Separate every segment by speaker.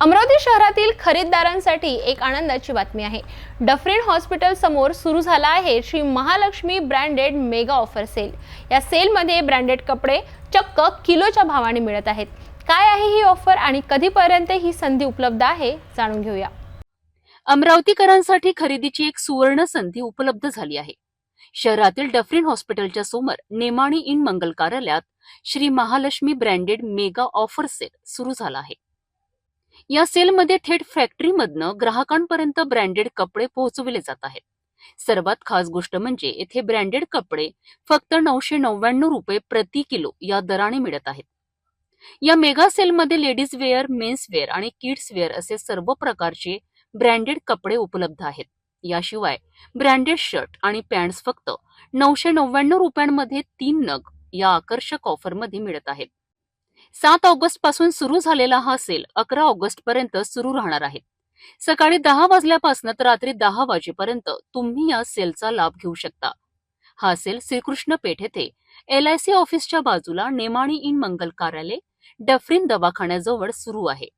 Speaker 1: अमरावती शहरातील खरेदीदारांसाठी एक आनंदाची बातमी आहे. डफरीन हॉस्पिटल समोर सुरू झाला आहे. Shri Mahalakshmi branded mega offer sale. या सेलमध्ये ब्रँडेड कपडे चक्क किलोच्या भावाने मिळत आहेत. काय आहे ही ऑफर आणि कधीपर्यंत ही संधी उपलब्ध आहे जाणून घेऊया.
Speaker 2: अमरावतीकरांसाठी खरेदीची एक सुवर्ण संधी उपलब्ध झाली आहे. शहरातील डफरीन हॉस्पिटलच्या समोर नेमाणी इन मंगल कार्यालयात Shri Mahalakshmi branded mega offer sale सुरू झाला आहे. या सेलमध्ये थेट फॅक्टरीमधनं ग्राहकांपर्यंत ब्रँडेड कपडे पोहोचविले जात आहेत. सर्वात खास गोष्ट म्हणजे येथे ब्रँडेड कपडे फक्त नऊशे नव्याण्णव रुपये प्रति किलो या दराने मिळत आहेत. या मेगा सेलमध्ये लेडीज वेअर मेन्स वेअर आणि किड्स वेअर असे सर्व प्रकारचे ब्रँडेड कपडे उपलब्ध आहेत. याशिवाय ब्रँडेड शर्ट आणि पॅन्ट्स फक्त नऊशे नव्याण्णव रुपयांमध्ये तीन नग या आकर्षक ऑफरमध्ये मिळत आहेत. सात ऑगस्टपासून सुरू झालेला हा सेल अकरा ऑगस्ट पर्यंत सुरू राहणार आहे. सकाळी दहा वाजल्यापासून तर रात्री दहा वाजेपर्यंत तुम्ही या सेलचा लाभ घेऊ शकता. हा सेल श्रीकृष्ण पेठ येथे एल आय सी ऑफिसच्या बाजूला नेमाणी इन मंगल कार्यालय डफरीन दवाखान्याजवळ सुरू आहे.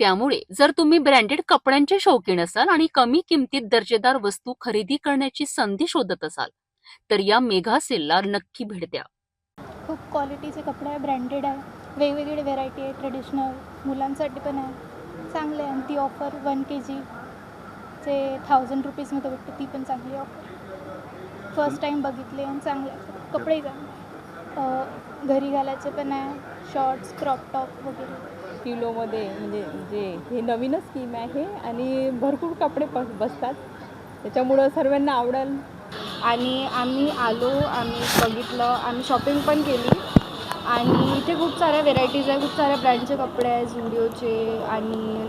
Speaker 2: त्यामुळे जर तुम्ही ब्रँडेड कपड्यांचे शौकीन असाल आणि कमी किमतीत दर्जेदार वस्तू खरेदी करण्याची संधी शोधत असाल तर या मेघा सेलला नक्की भेट द्या.
Speaker 3: खूप क्वालिटीचे कपडे आहे ब्रँडेड आहे. वेगवेगळे व्हेरायटी आहे. ट्रेडिशनल मुलांसाठी पण आहे. चांगले आहे. आणि ती ऑफर वन के जी जे थाउजंड रुपीजमध्ये भेटते. ती पण चांगली ऑफर फर्स्ट टाईम बघितले आणि चांगले कपडे चांगले घरी घालायचे पण आहे. शॉर्ट्स क्रॉप टॉप वगैरे.
Speaker 4: किलोमध्ये म्हणजे जे हे नवीनच स्कीम आहे. आणि भरपूर कपडे प बसतात. त्याच्यामुळं सर्वांना आवडेल.
Speaker 5: आणि आम्ही आलो आम्ही बघितलं आम्ही शॉपिंग पण केली. आणि इथे खूप साऱ्या व्हेरायटीज आहे खूप साऱ्या ब्रँडचे कपडे आहे झुडिओचे आणि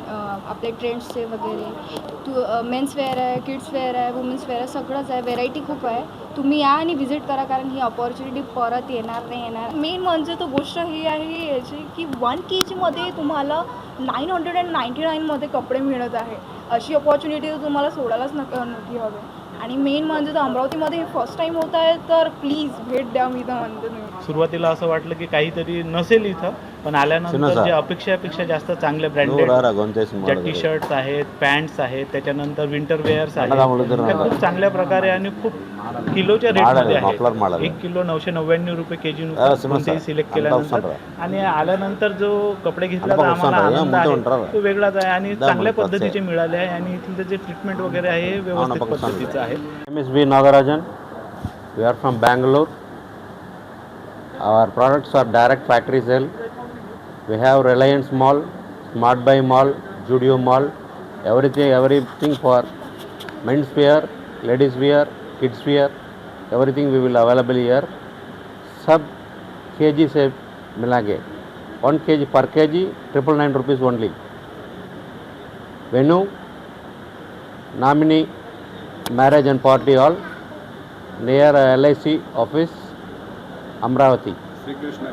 Speaker 5: आपले ट्रेंड्सचे वगैरे. तू मेन्स वेअर आहे किड्स वेअर आहे वुमेन्स वेअर आहे सगळंच आहे. व्हेरायटी खूप आहे. तुम्ही या आणि व्हिजिट करा कारण ही अपॉर्च्युनिटी परत येणार नाही येणार
Speaker 6: मेन म्हणजे तो गोष्ट ही आहे याची की वन के जीमध्ये तुम्हाला नाईन हंड्रेड अँड नाईन्टी नाईनमध्ये कपडे मिळत आहे. अशी अपॉर्च्युनिटी तुम्हाला सोडायलाच नका नक्की हवे. आणि मेन म्हणजे तर अमरावतीमध्ये हे फर्स्ट टाईम होत आहे तर प्लीज भेट द्या मी तर म्हणते तुम्ही.
Speaker 7: सुरुवातीला असं वाटलं की काहीतरी नसेल इथं पण आल्यानंतर जे अपेक्षापेक्षा जास्त चांगले ब्रँडेड ज्या टी शर्ट्स आहेत पॅन्ट्स आहेत त्याच्यानंतर विंटर वेअर्स आहेत. खूप चांगल्या प्रकारे आणि खूप किलोच्या रेटमध्ये
Speaker 8: आहे
Speaker 7: एक किलो नऊशे नव्याण्णव रुपये के जी सिलेक्ट केल्यानंतर. आणि आल्यानंतर जो कपडे घेतला
Speaker 8: तर
Speaker 7: आम्हाला आनंद आहे. तो वेगळाच आहे आणि चांगल्या पद्धतीचे मिळाले आहे आणि इथलं जे ट्रीटमेंट वगैरे आहे व्यवस्थित पद्धतीचं आहे.
Speaker 8: M S B Nagarajan V R from Bangalore our products are direct factory sale We have Reliance Mall, Smart Buy Mall, Judio Mall, everything, everything for men's wear, ladies wear, kids wear, everything we will available here. Sub kg se से मिला के one K G per K G triple nine rupees only venue Namini marriage and party hall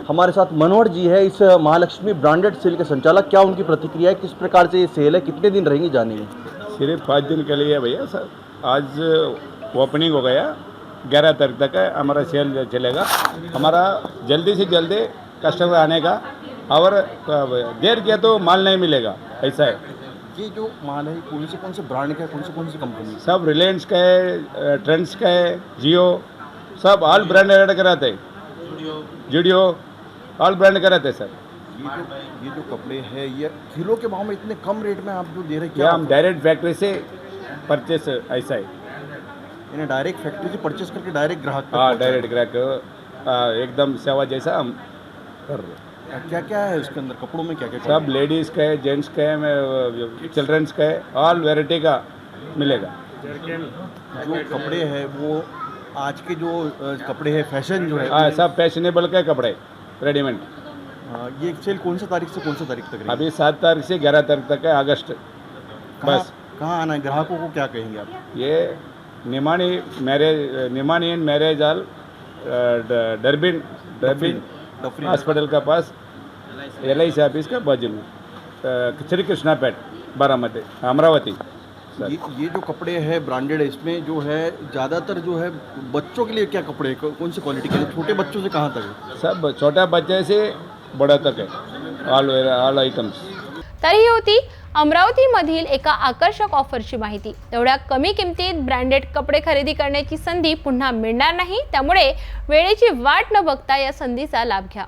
Speaker 9: हमारे साथ मनोहर जी है इस Mahalakshmi branded sale के संचालक। क्या उनकी प्रतिक्रिया है? किस प्रकार से ये सेल है? कितने दिन रहेंगी जानेंगे
Speaker 10: सिर्फ़ पाँच दिन के लिए भैया सर। आज ओपनिंग हो गया ग्यारह तारीख तक है हमारा सेल चलेगा। हमारा जल्दी से जल्दी कस्टमर आने का और देर किया तो माल नहीं मिलेगा ऐसा है।
Speaker 9: ये जो माल है कौन से कौन से ब्रांड का है कौन से कौन सी कंपनी
Speaker 10: सब रिलायंस का है ट्रेंड्स का है जियो सब ऑल ब्रांड ऐड कराते हैं। जुडियो ऑल ब्रांड कराते हैं सर
Speaker 9: ये जो ये जो कपड़े हैं ये किलो के भाव में इतने कम रेट में आप जो दे रहे हैं
Speaker 10: क्या हम डायरेक्ट फैक्ट्री से परचेस ऐसा है।
Speaker 9: इन्हें डायरेक्ट फैक्ट्री से परचेस करके डायरेक्ट ग्राहक
Speaker 10: हाँ डायरेक्ट ग्राहक हाँ, एकदम सेवा जैसा हम कर रहे हैं।
Speaker 9: क्या क्या है इसके अंदर? कपड़ों में क्या क्या
Speaker 10: सब लेडीज़ का है जेंट्स का है चिल्ड्रंस का है ऑल वेराइटी का मिलेगा।
Speaker 9: जो कपड़े हैं वो आज के जो कपड़े हैं फ़ैशन जो है
Speaker 10: हाँ सब फैशनेबल के कपड़े रेडीमेड
Speaker 9: ये सेल कौन सी तारीख से कौन सी तारीख तक?
Speaker 10: अभी सात तारीख से ग्यारह तारीख तक है अगस्त। बस।
Speaker 9: कहाँ आना है? ग्राहकों को क्या कहेंगे आप?
Speaker 10: ये Nimani marriage Nimani and marriage hall Durbin डरबिन हॉस्पिटल का पास एल आई सी ऑफ़िस का बाजू में। श्री कृष्णा पेट बारामती अमरावती।
Speaker 9: ये ये जो कपड़े हैं ब्रांडेड है इसमें जो है ज़्यादातर जो है बच्चों के लिए क्या कपड़े हैं? कौन सी क्वालिटी के लिए छोटे बच्चों से कहाँ तक है?
Speaker 10: सब छोटा बच्चे से बड़ा तक है। ऑल ऑल आइटम्स
Speaker 1: तर ही होती अमरावतीमधील एका आकर्षक ऑफरची माहिती. एवढ्या कमी किमतीत ब्रँडेड कपडे खरेदी करण्याची संधी पुन्हा मिळणार नाही. त्यामुळे वेळेची वाट न बघता या संधीचा लाभ घ्या.